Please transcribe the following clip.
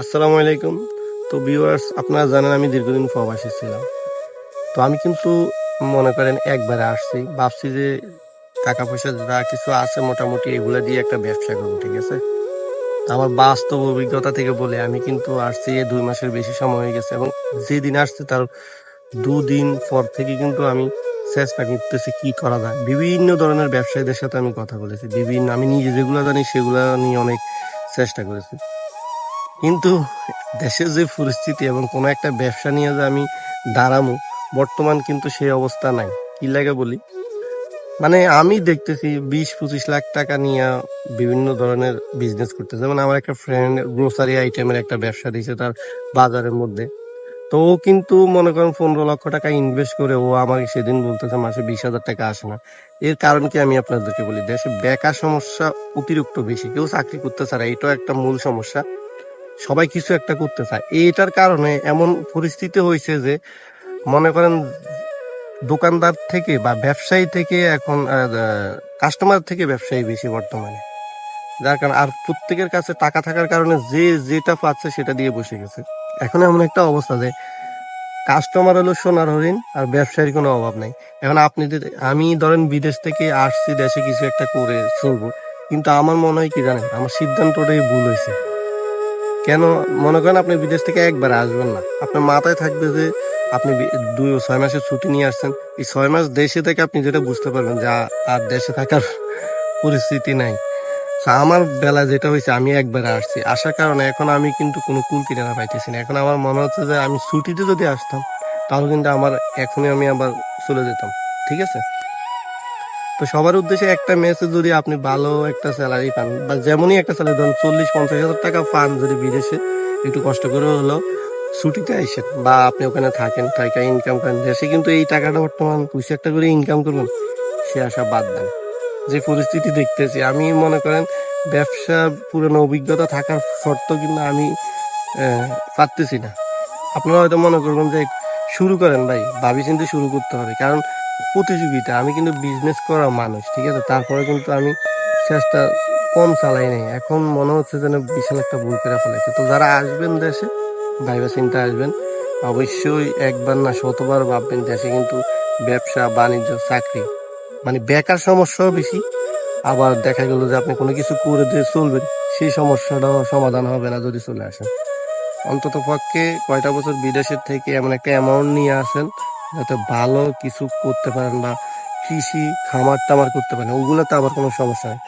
আসসালামু আলাইকুম। তো ভিউয়ার্স আপনারা জানেন আমি দীর্ঘদিন প্রবাসী ছিলাম। তো আমি কিন্তু মনে করেন একবারে আসছি। ভাবছি যে টাকা পয়সা যা কিছু আছে মোটামুটি এগুলো দিয়ে একটা ব্যবসা করব, ঠিক আছে? আমার বাস্তব অভিজ্ঞতা থেকে বলে আমি কিন্তু আসছি দুই মাসের বেশি সময় হয়ে গেছে এবং যেদিন আসছে তার দুদিন পর থেকে কিন্তু আমি চেষ্টা করতেছি কি করা যায়। বিভিন্ন ধরনের ব্যবসায়ীদের সাথে আমি কথা বলেছি। বিভিন্ন, আমি নিজে যেগুলো জানি সেগুলো নিয়ে অনেক চেষ্টা করেছি। কিন্তু দেশের যে পরিস্থিতি এবং কোনো একটা ব্যবসা নিয়ে যে আমি দাঁড়ামো, বর্তমান কিন্তু সেই অবস্থা নাই। কি লাগে বলি? মানে আমি দেখতেছি বিশ, পঁচিশ লাখ টাকা নিয়ে বিভিন্ন ধরনের বিজনেস করতেছে। যেমন আমার একটা ফ্রেন্ড গ্রোসারি আইটেমের একটা ব্যবসা দিয়েছে তার বাজারের মধ্যে। তো ও কিন্তু মনে করেন পনেরো লক্ষ টাকা ইনভেস্ট করে ও আমাকে সেদিন বলতেছে মাসে বিশ হাজার টাকা আসে না। এর কারণ কি আমি আপনাদেরকে বলি? দেশে বেকার সমস্যা অতিরিক্ত বেশি। কেউ চাকরি করতে না এটাও একটা মূল সমস্যা। সবাই কিছু একটা করতে চায় এইটার কারণে এমন পরিস্থিতি হয়েছে যে মনে করেন দোকানদার থেকে বা ব্যবসায়ী থেকে এখন কাস্টমার থেকে ব্যবসায়ী বেশি বর্তমানে। যার কারণে আর প্রত্যেকের কাছে টাকা থাকার কারণে যে যেটা পাচ্ছে সেটা দিয়ে বসে গেছে। এখন এমন একটা অবস্থা যে কাস্টমার হলো সোনার হরিণ আর ব্যবসায়ীর কোনো অভাব নাই। এখন আপনি আমি ধরেন বিদেশ থেকে আসছি, দেশে কিছু একটা করে চলবো, কিন্তু আমার মনে হয় কি জানেন, আমার সিদ্ধান্তটাই ভুল হয়েছে। কেন? মনে করেন আপনি বিদেশ থেকে একবার আসবেন না। আপনার মাথায় থাকবে যে আপনি দুই ছয় মাসের ছুটি নিয়ে আসছেন। এই ছয় মাস দেশে থেকে আপনি যেটা বুঝতে পারবেন যে আর দেশে থাকার পরিস্থিতি নাই। আমার বেলা যেটা হয়েছে, আমি একবার আসছি। আসার কারণে এখন আমি কিন্তু কোনো কুল কিনারা পাইতেছি না। এখন আমার মনে হচ্ছে যে আমি ছুটিতে যদি আসতাম, তাহলে কিন্তু আমার এখনই আমি আবার চলে যেতাম। ঠিক আছে? তো সবার উদ্দেশ্যে একটা মেসেজ যদি আপনি ভালো একটা স্যালারি পান, বা যেমনই একটা স্যালারি ধরুন চল্লিশ, পঞ্চাশ হাজার টাকা পান যদি বিদেশে, একটু কষ্ট করে হলো ছুটিতে আইসেন, বা আপনি ওখানে থাকেন, টাকা ইনকাম করেন, দেশে কিন্তু এই টাকাটা বর্তমান কিছু একটা করে ইনকাম করবেন, সে আশা বাদ দেন। যে পরিস্থিতি দেখতেছি, আমি মনে করেন ব্যবসা পুরনো অভিজ্ঞতা থাকার সত্ত্বেও কিন্তু আমি পারতেছি না। আপনারা হয়তো মনে করবেন যে শুরু করেন ভাই, ভাবি চিন্তে শুরু করতে হবে, কারণ প্রতিযোগিতা, আমি কিন্তু বিজনেস করা মানুষ, ঠিক আছে? তারপরে কিন্তু আমি চেষ্টা কম চালাই নাই। এখন মনে হচ্ছে যেন বিশাল একটা ভুল করে ফেলেছে। তো যারা আসবেন দেশে, ভাইবা চিন্তা আসবেন, অবশ্যই একবার না শতবার ভাববেন দেশে কিন্তু ব্যবসা, বাণিজ্য, চাকরি মানে বেকার সমস্যাও বেশি। আবার দেখা গেল যে আপনি কোনো কিছু করে দিয়ে চলবেন, সেই সমস্যাটাও সমাধান হবে না যদি চলে আসেন। অন্তত পক্ষে কয়টা বছর বিদেশের থেকে এমন একটা অ্যামাউন্ট নিয়ে আসেন যাতে ভালো কিছু করতে পারেন বা কৃষি খামার টামার করতে পারেন, ওগুলোতে আবার কোনো সমস্যা নেই।